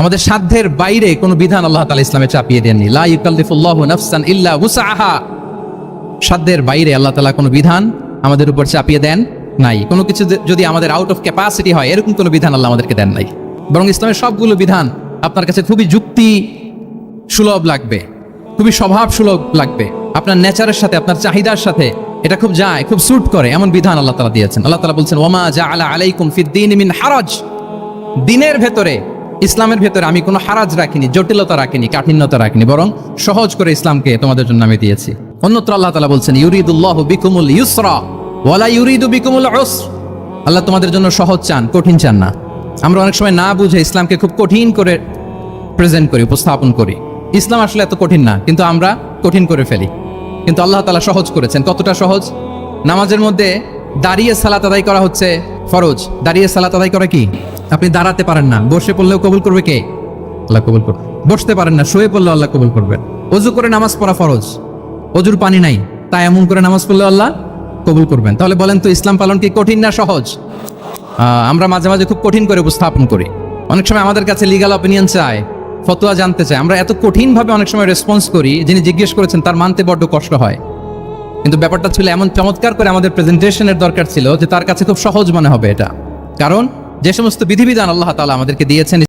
আমাদের সাধ্যের বাইরে কোনো বিধান আল্লাহ তালা ইসলামে চাপিয়ে দেননি। নাফসান ইল্লা উসাহা সাধ্যের বাইরে আল্লাহ তালা কোনো বিধান আমাদের উপর চাপিয়ে দেন নাই। কোনো কিছু যদি আমাদের আউট অফ ক্যাপাসিটি হয়, এরকম কোনো বিধান আল্লাহ আমাদেরকে দেন নাই। বরং ইসলামের সবগুলো বিধান আপনার কাছে খুবই যুক্তি সুলভ লাগবে, খুবই স্বভাব সুলভ লাগবে। আপনার নেচারের সাথে, আপনার চাহিদার সাথে এটা খুব যায়, খুব স্যুট করে এমন বিধান আল্লাহ তালা দিয়েছেন। আল্লাহ তালা বলছেন ওমা জা আলা আলাইকুম ফিদ্দিন মিন হারাজ। দিনের ভেতরে ইসলামের ভেতরে আমি কোনো হারাজ রাখিনি, জটিলতা রাখিনি, কাঠিন্যতা রাখিনি, বরং সহজ করে ইসলামকে তোমাদের জন্য আমি দিয়েছি। অন্যত্র আল্লাহ তালা বলছেন, ইউরিদুল্লাহ বিকুমুল ইউসরা ওয়ালা ইউরিদু বিকুমুল উসর। আল্লাহ তোমাদের জন্য সহজ চান, কঠিন চান না। আমরা অনেক সময় না বুঝে ইসলামকে খুব কঠিন করে প্রেজেন্ট করি, উপস্থাপন করি। ইসলাম আসলে এত কঠিন না, কিন্তু আমরা কঠিন করে ফেলি। কিন্তু আল্লাহ তালা সহজ করেছেন। কতটা সহজ? নামাজের মধ্যে দাঁড়িয়ে সালাত আদায় করা হচ্ছে ফরজ। দাঁড়িয়ে সালাত আদায় করা কি? আপনি দাঁড়াতে পারেন না। বসে পড়লেও কবুল করবে কে? আল্লাহ কবুল করবে বসতে পারেন না, শুয়ে পড়লেও আল্লাহ কবুল করবে। অজু করে নামাজ পড়া ফরজ। অজুর পানি নাই, তাই এমন করে নামাজ পড়লে আল্লাহ কবুল করবেন। তাহলে বলেন তো, ইসলাম পালন কি কঠিন না সহজ? আমরা মাঝে মাঝে খুব কঠিন করে উপস্থাপন করি। অনেক সময় আমাদের কাছে লিগাল অপিনিয়ন চায়, ফতোয়া জানতে চায়। আমরা এত কঠিনভাবে অনেক সময় রেসপন্স করি, যিনি জিজ্ঞেস করেছেন, তার মানতে বড্ড কষ্ট হয়। কিন্তু ব্যাপারটা ছিল এমন চমৎকার করে আমাদের প্রেজেন্টেশনের দরকার ছিল যে তার কাছে খুব সহজ মনে হবে এটা। কারণ যে সমস্ত বিধিবিধান আল্লাহ তালা আমাদেরকে দিয়েছেন